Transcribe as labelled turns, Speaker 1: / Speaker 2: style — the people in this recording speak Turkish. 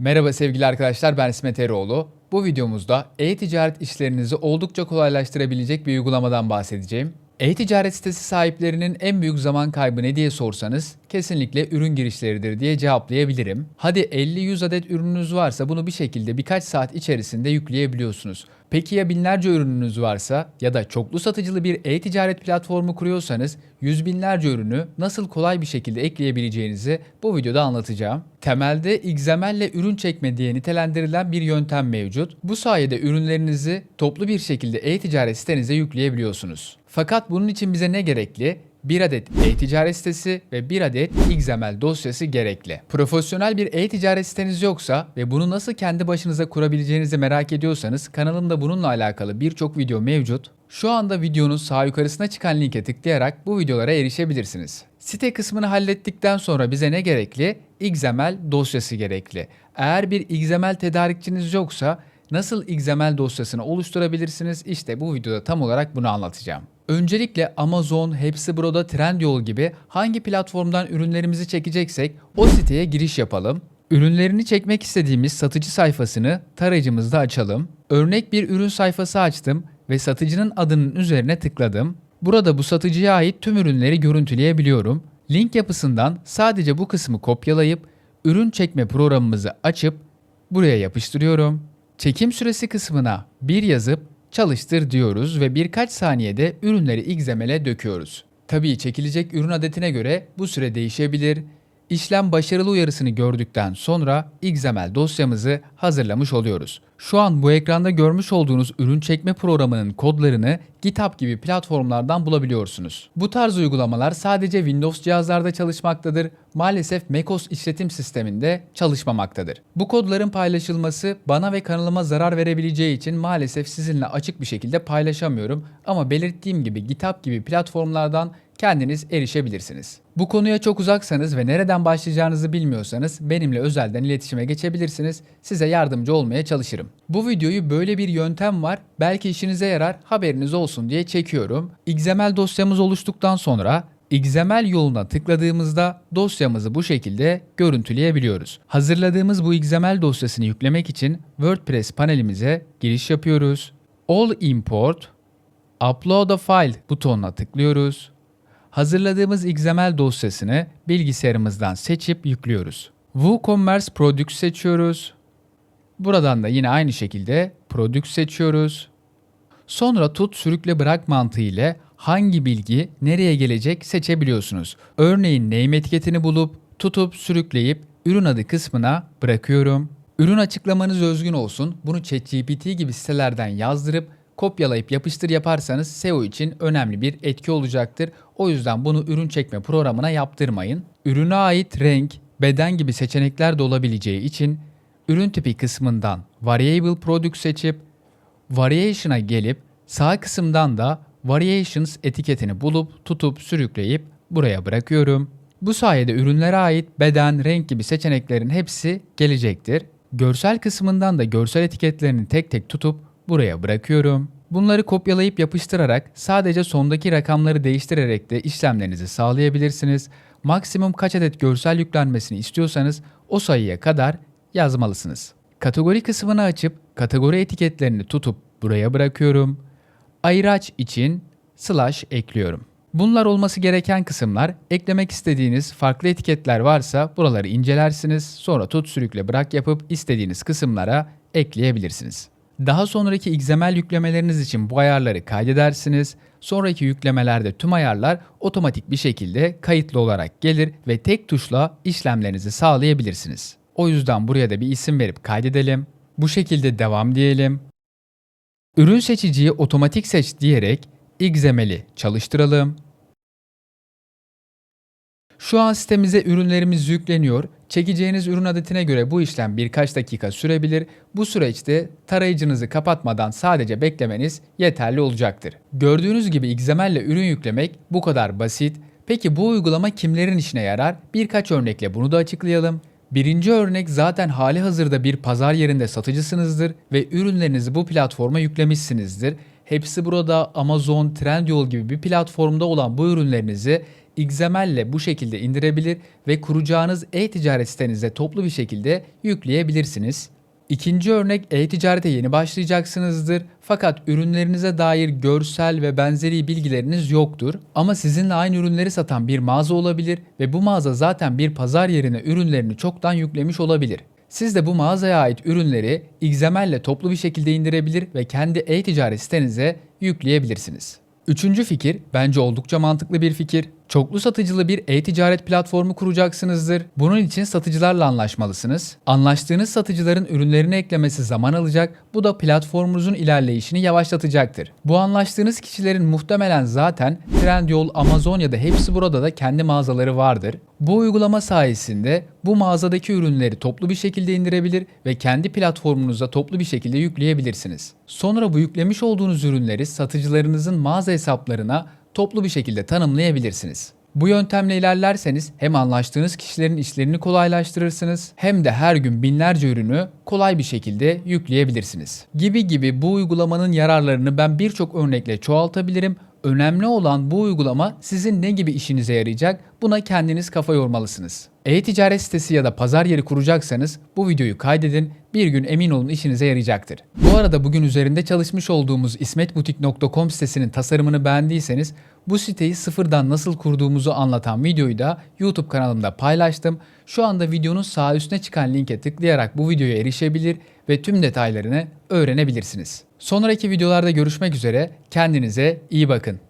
Speaker 1: Merhaba sevgili arkadaşlar ben İsmet Eroğlu. Bu videomuzda e-ticaret işlerinizi oldukça kolaylaştırabilecek bir uygulamadan bahsedeceğim. E-ticaret sitesi sahiplerinin en büyük zaman kaybı ne diye sorsanız kesinlikle ürün girişleridir diye cevaplayabilirim. Hadi 50-100 adet ürününüz varsa bunu bir şekilde birkaç saat içerisinde yükleyebiliyorsunuz. Peki ya binlerce ürününüz varsa ya da çoklu satıcılı bir e-ticaret platformu kuruyorsanız yüz binlerce ürünü nasıl kolay bir şekilde ekleyebileceğinizi bu videoda anlatacağım. Temelde XML ile ürün çekme diye nitelendirilen bir yöntem mevcut. Bu sayede ürünlerinizi toplu bir şekilde e-ticaret sitenize yükleyebiliyorsunuz. Fakat bunun için bize ne gerekli? Bir adet e-ticaret sitesi ve bir adet XML dosyası gerekli. Profesyonel bir e-ticaret siteniz yoksa ve bunu nasıl kendi başınıza kurabileceğinizi merak ediyorsanız kanalımda bununla alakalı birçok video mevcut. Şu anda videonun sağ yukarısına çıkan linke tıklayarak bu videolara erişebilirsiniz. Site kısmını hallettikten sonra bize ne gerekli? XML dosyası gerekli. Eğer bir XML tedarikçiniz yoksa nasıl XML dosyasını oluşturabilirsiniz? İşte bu videoda tam olarak bunu anlatacağım. Öncelikle Amazon, Hepsiburo'da Trendyol gibi hangi platformdan ürünlerimizi çekeceksek o siteye giriş yapalım. Ürünlerini çekmek istediğimiz satıcı sayfasını tarayıcımızda açalım. Örnek bir ürün sayfası açtım ve satıcının adının üzerine tıkladım. Burada bu satıcıya ait tüm ürünleri görüntüleyebiliyorum. Link yapısından sadece bu kısmı kopyalayıp ürün çekme programımızı açıp buraya yapıştırıyorum. Çekim süresi kısmına bir yazıp çalıştır diyoruz ve birkaç saniyede ürünleri XML'e döküyoruz. Tabii çekilecek ürün adetine göre bu süre değişebilir. İşlem başarılı uyarısını gördükten sonra XML dosyamızı hazırlamış oluyoruz. Şu an bu ekranda görmüş olduğunuz ürün çekme programının kodlarını GitHub gibi platformlardan bulabiliyorsunuz. Bu tarz uygulamalar sadece Windows cihazlarda çalışmaktadır. Maalesef macOS işletim sisteminde çalışmamaktadır. Bu kodların paylaşılması bana ve kanalıma zarar verebileceği için maalesef sizinle açık bir şekilde paylaşamıyorum. Ama belirttiğim gibi GitHub gibi platformlardan kendiniz erişebilirsiniz. Bu konuya çok uzaksanız ve nereden başlayacağınızı bilmiyorsanız benimle özelden iletişime geçebilirsiniz. Size yardımcı olmaya çalışırım. Bu videoyu böyle bir yöntem var. Belki işinize yarar, haberiniz olsun diye çekiyorum. XML dosyamız oluştuktan sonra XML yoluna tıkladığımızda dosyamızı bu şekilde görüntüleyebiliyoruz. Hazırladığımız bu XML dosyasını yüklemek için WordPress panelimize giriş yapıyoruz. All Import, Upload a File butonuna tıklıyoruz. Hazırladığımız XML dosyasını bilgisayarımızdan seçip yüklüyoruz. WooCommerce Products seçiyoruz. Buradan da yine aynı şekilde Products seçiyoruz. Sonra tut sürükle bırak mantığı ile hangi bilgi nereye gelecek seçebiliyorsunuz. Örneğin name etiketini bulup tutup sürükleyip ürün adı kısmına bırakıyorum. Ürün açıklamanız özgün olsun. Bunu ChatGPT gibi sitelerden yazdırıp kopyalayıp yapıştır yaparsanız SEO için önemli bir etki olacaktır. O yüzden bunu ürün çekme programına yaptırmayın. Ürüne ait renk, beden gibi seçenekler de olabileceği için ürün tipi kısmından Variable Product seçip Variation'a gelip sağ kısımdan da Variations etiketini bulup tutup sürükleyip buraya bırakıyorum. Bu sayede ürünlere ait beden, renk gibi seçeneklerin hepsi gelecektir. Görsel kısmından da görsel etiketlerini tek tek tutup buraya bırakıyorum. Bunları kopyalayıp yapıştırarak sadece sondaki rakamları değiştirerek de işlemlerinizi sağlayabilirsiniz. Maksimum kaç adet görsel yüklenmesini istiyorsanız o sayıya kadar yazmalısınız. Kategori kısmını açıp kategori etiketlerini tutup buraya bırakıyorum. Ayraç için slash ekliyorum. Bunlar olması gereken kısımlar. Eklemek istediğiniz farklı etiketler varsa buraları incelersiniz. Sonra tut sürükle bırak yapıp istediğiniz kısımlara ekleyebilirsiniz. Daha sonraki XML yüklemeleriniz için bu ayarları kaydedersiniz. Sonraki yüklemelerde tüm ayarlar otomatik bir şekilde kayıtlı olarak gelir ve tek tuşla işlemlerinizi sağlayabilirsiniz. O yüzden buraya da bir isim verip kaydedelim. Bu şekilde devam diyelim. Ürün seçiciyi otomatik seç diyerek XML'i çalıştıralım. Şu an sitemize ürünlerimiz yükleniyor. Çekeceğiniz ürün adetine göre bu işlem birkaç dakika sürebilir. Bu süreçte tarayıcınızı kapatmadan sadece beklemeniz yeterli olacaktır. Gördüğünüz gibi XML ile ürün yüklemek bu kadar basit. Peki bu uygulama kimlerin işine yarar? Birkaç örnekle bunu da açıklayalım. Birinci örnek zaten hali hazırda bir pazar yerinde satıcısınızdır ve ürünlerinizi bu platforma yüklemişsinizdir. Hepsi burada Amazon, Trendyol gibi bir platformda olan bu ürünlerinizi XML ile bu şekilde indirebilir ve kuracağınız e-ticaret sitenize toplu bir şekilde yükleyebilirsiniz. İkinci örnek e-ticarete yeni başlayacaksınızdır fakat ürünlerinize dair görsel ve benzeri bilgileriniz yoktur. Ama sizinle aynı ürünleri satan bir mağaza olabilir ve bu mağaza zaten bir pazar yerine ürünlerini çoktan yüklemiş olabilir. Siz de bu mağazaya ait ürünleri XML ile toplu bir şekilde indirebilir ve kendi e-ticaret sitenize yükleyebilirsiniz. Üçüncü fikir bence oldukça mantıklı bir fikir. Çoklu satıcılı bir e-ticaret platformu kuracaksınızdır. Bunun için satıcılarla anlaşmalısınız. Anlaştığınız satıcıların ürünlerini eklemesi zaman alacak. Bu da platformunuzun ilerleyişini yavaşlatacaktır. Bu anlaştığınız kişilerin muhtemelen zaten Trendyol, Amazon ya da hepsi burada da kendi mağazaları vardır. Bu uygulama sayesinde bu mağazadaki ürünleri toplu bir şekilde indirebilir ve kendi platformunuza toplu bir şekilde yükleyebilirsiniz. Sonra bu yüklemiş olduğunuz ürünleri satıcılarınızın mağaza hesaplarına toplu bir şekilde tanımlayabilirsiniz. Bu yöntemle ilerlerseniz hem anlaştığınız kişilerin işlerini kolaylaştırırsınız hem de her gün binlerce ürünü kolay bir şekilde yükleyebilirsiniz. Gibi gibi bu uygulamanın yararlarını ben birçok örnekle çoğaltabilirim. Önemli olan bu uygulama sizin ne gibi işinize yarayacak buna kendiniz kafa yormalısınız. E-ticaret sitesi ya da pazar yeri kuracaksanız bu videoyu kaydedin bir gün emin olun işinize yarayacaktır. Bu arada bugün üzerinde çalışmış olduğumuz ismetbutik.com sitesinin tasarımını beğendiyseniz bu siteyi sıfırdan nasıl kurduğumuzu anlatan videoyu da YouTube kanalımda paylaştım. Şu anda videonun sağ üstüne çıkan linke tıklayarak bu videoya erişebilir ve tüm detaylarını öğrenebilirsiniz. Sonraki videolarda görüşmek üzere. Kendinize iyi bakın.